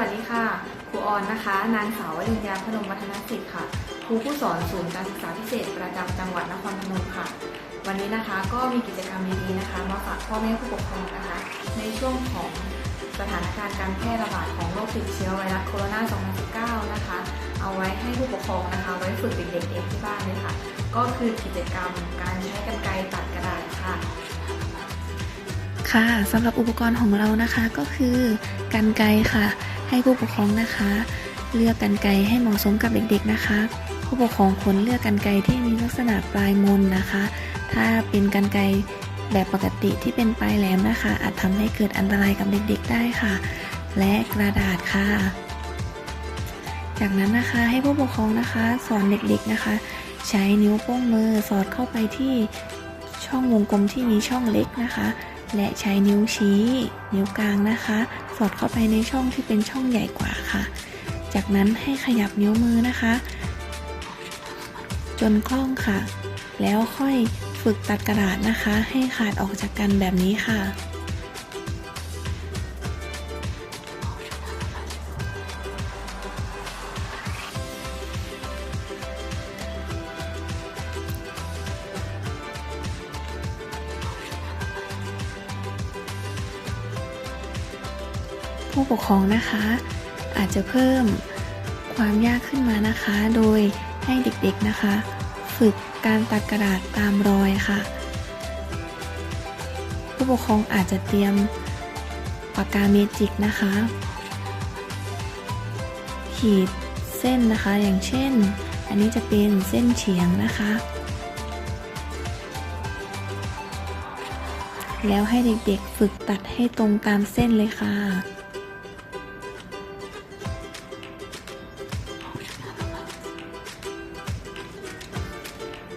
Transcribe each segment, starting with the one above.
วัสดีค่ะ ครูออนนะคะ นางสาววริญญาพนมวัฒนสิทธิ์ค่ะ ครูผู้สอนศูนย์การศึกษาพิเศษประจำจังหวัดนครพนมค่ะ วันนี้นะคะก็มีกิจกรรมดีๆนะคะ มาฝากพ่อแม่ผู้ปกครองนะคะ ในช่วงของสถานการณ์การแพร่ระบาดของโรคติดเชื้อไวรัสโคโรนา 2019 นะคะ เอาไว้ให้ผู้ปกครองนะคะ ไว้ฝึกเด็กๆเองที่บ้านเลยค่ะ ก็คือกิจกรรมการใช้กรรไกรตัดกระดาษค่ะค่ะสำหรับอุปกรณ์ของเรานะคะก็คือกันไกค่ะ ให้ผู้ปกครองนะคะ เลือกกันไกให้เหมาะสมกับเด็กๆนะคะ ผู้ปกครองควรเลือกกันไกที่มีลักษณะปลายมนนะคะ ถ้าเป็นกันไกแบบปกติที่เป็นปลายแหลมนะคะ อาจทำให้เกิดอันตรายกับเด็กๆได้ค่ะ และกระดาษค่ะ จากนั้นนะคะให้ผู้ปกครองนะคะ สอนเด็กๆนะคะ ใช้นิ้วโป้งมือสอดเข้าไปที่ช่องวงกลมที่มีช่องเล็กนะคะ และใช้นิ้วชี้ นิ้วกลางนะคะ สอดเข้าไปในช่องที่เป็นช่องใหญ่กว่าค่ะ จากนั้นให้ขยับนิ้วมือนะคะ จนคล่องค่ะ แล้วค่อยฝึกตัดกระดาษนะคะ ให้ขาดออกจากกันแบบนี้ค่ะ ผู้ปกครองนะคะ อาจจะเพิ่มความยากขึ้นมานะคะ โดยให้เด็กๆนะคะ ฝึกการตัดกระดาษตามรอยค่ะ ผู้ปกครองอาจจะเตรียมปากกาเมจิกนะคะ ขีดเส้นนะคะอย่างเช่น อันนี้จะเป็นเส้นเฉียงนะคะ แล้วให้เด็กๆฝึกตัดให้ตรงตามเส้นเลยค่ะ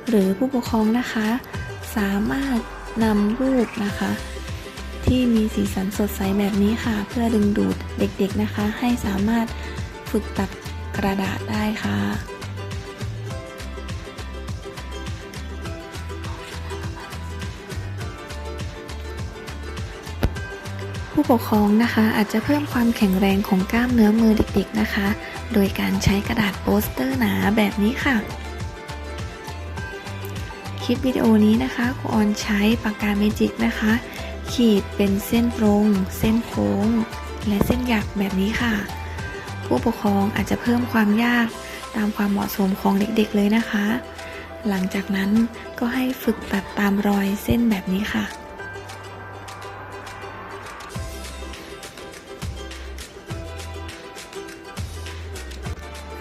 หรือผู้ปกครองนะคะ สามารถนำรูปนะคะ ที่มีสีสันสดใสแบบนี้ค่ะ เพื่อดึงดูดเด็กๆนะคะ ให้สามารถฝึกตัดกระดาษได้ค่ะผู้ปกครองนะคะอาจจะเพิ่มความแข็งแรงของกล้ามเนื้อมือเด็กๆนะคะ โดยการใช้กระดาษโปสเตอร์หนาแบบนี้ค่ะ ลิปวิดีโอนี้นะคะครูออนใช้ปากกาเมจิกนะคะ ขีดเป็นเส้นตรง เส้นโค้ง และเส้นหยักแบบนี้ค่ะ ผู้ปกครองอาจจะเพิ่มความยากตามความเหมาะสมของเด็กๆเลยนะคะ หลังจากนั้นก็ให้ฝึกตัดตามรอยเส้นแบบนี้ค่ะ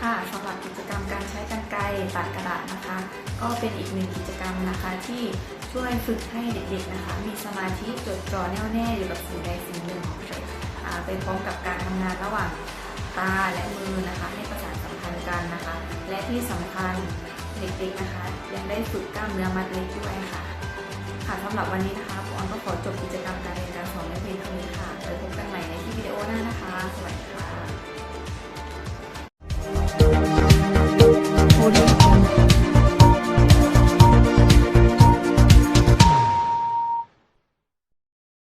ค่ะ ตัดกระดาษนะคะ ก็เป็นอีกหนึ่งกิจกรรมนะคะที่ช่วยฝึกให้เด็กๆนะคะ มีสมาธิจดจ่อแน่วแน่อยู่กับสิ่งใดสิ่งหนึ่งขอ่าไปพร้อมกับการทำงานระหว่างตาและมือนะคะ ให้ประสานสัมพันธ์กันนะคะ และที่สำคัญเด็กๆนะคะ ยังได้ฝึกกล้ามเนื้อมัดเล็กด้วยค่ะค่ะสำหรับวันนี้นะคะครูออนก็ขอจบกิจกรรมการเรียนการสอน